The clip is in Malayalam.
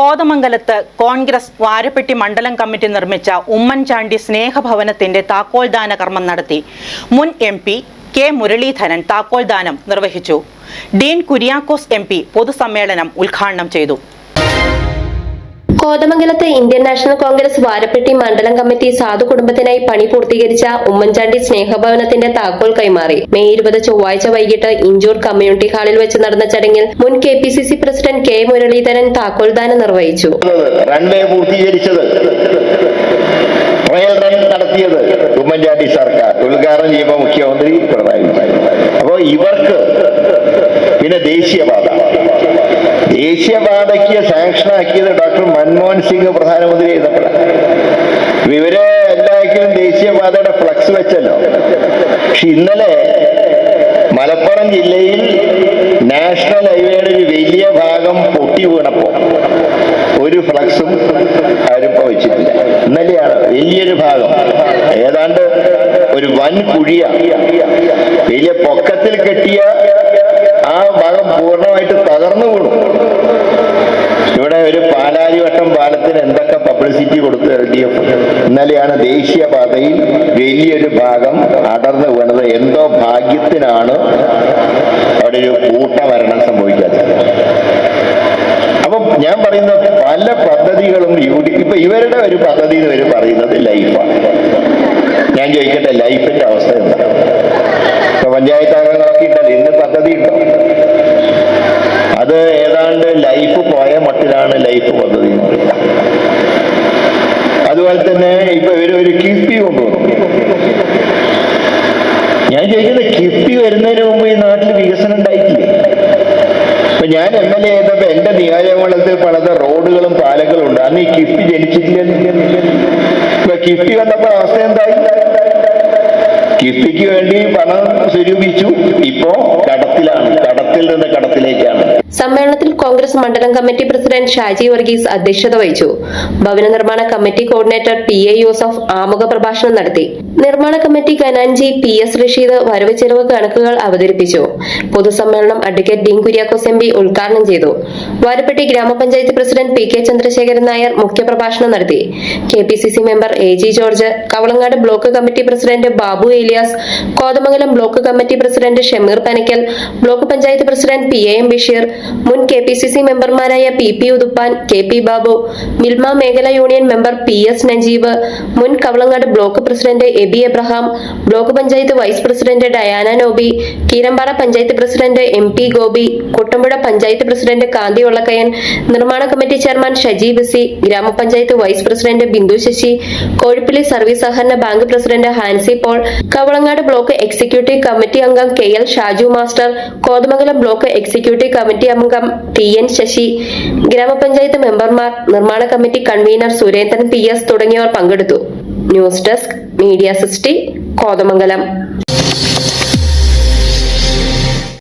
കോതമംഗലത്ത് കോൺഗ്രസ് വാരപ്പെട്ടി മണ്ഡലം കമ്മിറ്റി നിർമ്മിച്ച ഉമ്മൻചാണ്ടി സ്നേഹഭവനത്തിന്റെ താക്കോൽദാന കർമ്മം നടത്തി. മുൻ എം പി കെ മുരളീധരൻ താക്കോൽദാനം നിർവഹിച്ചു. ഡീൻ കുര്യാക്കോസ് എം പി പൊതുസമ്മേളനം ഉദ്ഘാടനം ചെയ്തു. കോതമംഗലത്ത് ഇന്ത്യൻ നാഷണൽ കോൺഗ്രസ് വാരപ്പെട്ടി മണ്ഡലം കമ്മിറ്റി സാധു കുടുംബത്തിനായി പണി പൂർത്തീകരിച്ച ഉമ്മൻചാണ്ടി സ്നേഹഭവനത്തിന്റെ താക്കോൽ കൈമാറി. മെയ് ഇരുപത് ചൊവ്വാഴ്ച വൈകിട്ട് ഇഞ്ചൂർ കമ്മ്യൂണിറ്റി ഹാളിൽ വെച്ച് നടന്ന ചടങ്ങിൽ മുൻ K P C C president K Muraleedharan താക്കോൽദാനം നിർവഹിച്ചു. റൺവേ പൂർത്തീകരിച്ചത്. ട്രയൽ റൺ നടത്തിയത് ഉമ്മൻചാണ്ടി സർക്കാർ. ഉദ്ഘാടനം ചെയ്യുമ്പോൾ മുഖ്യമന്ത്രി പിണറായി അപ്പോൾ അപ്പോ ഇവർക്ക് പിന്നെ ദേശീയപാത. ദേശീയപാതയ്ക്ക് സാങ്ഷൻ ആക്കിയത് ഡോക്ടർ മൻമോഹൻ സിംഗ് പ്രധാനമന്ത്രി ചെയ്തപ്പോഴാണ് ഇവർ എല്ലാവർക്കും ദേശീയപാതയുടെ ഫ്ലക്സ് വെച്ചല്ലോ. പക്ഷെ ഇന്നലെ മലപ്പുറം ജില്ലയിൽ നാഷണൽ ഹൈവേയുടെ ഒരു വലിയ ഭാഗം പൊട്ടി വീണപ്പോ ഒരു ഫ്ലക്സും ആരും വെച്ചിട്ടില്ല ഇന്നലെയാണ് വലിയൊരു ഭാഗം. ഏതാണ്ട് ഒരു വൻ കുഴിയ വലിയ പൊക്കത്തിൽ കെട്ടിയ പബ്ലിസിറ്റി കൊടുത്തു എൽ ഇന്നലെയാണ് ദേശീയപാതയിൽ വലിയൊരു ഭാഗം അടർന്നു വീണത്. എന്തോ ഭാഗ്യത്തിനാണ് അവിടെ ഒരു കൂട്ടമരണം സംഭവിക്കാത്തത് അപ്പം ഞാൻ പറയുന്ന പല പദ്ധതികളും യു ഡി ഇപ്പൊ ഇവരുടെ ഒരു പദ്ധതി എന്ന് ഇവർ പറയുന്നത് ലൈഫാണ് ഞാൻ ചോദിക്കട്ടെ ലൈഫിന്റെ അവസ്ഥ എന്താ? ഇപ്പൊ പഞ്ചായത്ത് അംഗങ്ങളൊക്കെ ഇന്ന് പദ്ധതി ഉണ്ടോ? അത് ഏതാണ്ട് ലൈഫ് പോയ മട്ടിലാണ് ലൈഫ് പദ്ധതി എന്ന് പറയുന്നത്. അതുപോലെ തന്നെ ഇപ്പൊ ഇവർ ഒരു കിഫ്ബി കൊണ്ടുവന്നു ഞാൻ ചോദിക്കുന്നത് കിഫ്ബി വരുന്നതിന് മുമ്പ് ഈ നാട്ടിൽ വികസനം ഉണ്ടായിട്ടില്ലേ? ഇപ്പൊ ഞാൻ എം എൽ എ ചെയ്തപ്പോ എന്റെ നിയോജകമണ്ഡലത്തിൽ പണിത റോഡുകളും പാലങ്ങളും ഉണ്ട്. അന്ന് ഈ കിഫ്ബി ജനിച്ചിട്ടില്ല? ഇപ്പൊ കിഫ്ബി വന്നപ്പോ അവസ്ഥ എന്തായി? കിഫ്ബിക്ക് വേണ്ടി പണം സ്വരൂപിച്ചു. ഇപ്പോ കടത്തിലാണ്. കടത്തിൽ നിന്ന് കടത്തിലേക്കാണ് സമ്മേളനത്തിൽ കോൺഗ്രസ് മണ്ഡലം കമ്മിറ്റി പ്രസിഡന്റ് ഷാജി വർഗീസ് അധ്യക്ഷത വഹിച്ചു. ഭവന നിർമ്മാണ committee coordinator P A Yusuf ആമുഖ പ്രഭാഷണം നടത്തി. നിർമ്മാണ കമ്മിറ്റി കനാൻജി പി എസ് റഷീദ് വരവ് ചെലവ് കണക്കുകൾ അവതരിപ്പിച്ചു. പൊതുസമ്മേളനം advocate Dean Kuriakose M P ഉദ്ഘാടനം ചെയ്തു. വാരപ്പെട്ടി ഗ്രാമപഞ്ചായത്ത് president P K Chandrasekharan Nair മുഖ്യപ്രഭാഷണം നടത്തി. K P C C member A G George Kavalangad block committee president Babu Elias Kothamangalam block committee president Shameer Panakkal block panchayat president P A M Basheer മുൻ കെ പി സി സി മെമ്പർമാരായ P P Uthuppan K P Babu Milma മേഖല union member P S Najeeb മുൻ Kavalangad block president Eby Abraham block panchayat vice president Diana Noby Keerampara panchayat president M P Gopi Kuttampuzha panchayat president Kanthi Ullakkayan നിർമ്മാണ കമ്മിറ്റി ചെയർമാൻ ഷജി ബസി ഗ്രാമപഞ്ചായത്ത് vice president Bindu Sasi Kozhippilly service സഹകരണ bank president Hansi Paul Kavalangad block executive committee അംഗം K L Shaju master Kothamangalam block executive committee അംഗം ടി എൻ ശശി ഗ്രാമപഞ്ചായത്ത് മെമ്പർമാർ നിർമ്മാണ committee convener Surendran P S തുടങ്ങിയവർ പങ്കെടുത്തു. ന്യൂസ് ഡെസ്ക് മീഡിയ സിസ്റ്റി കോതമംഗലം.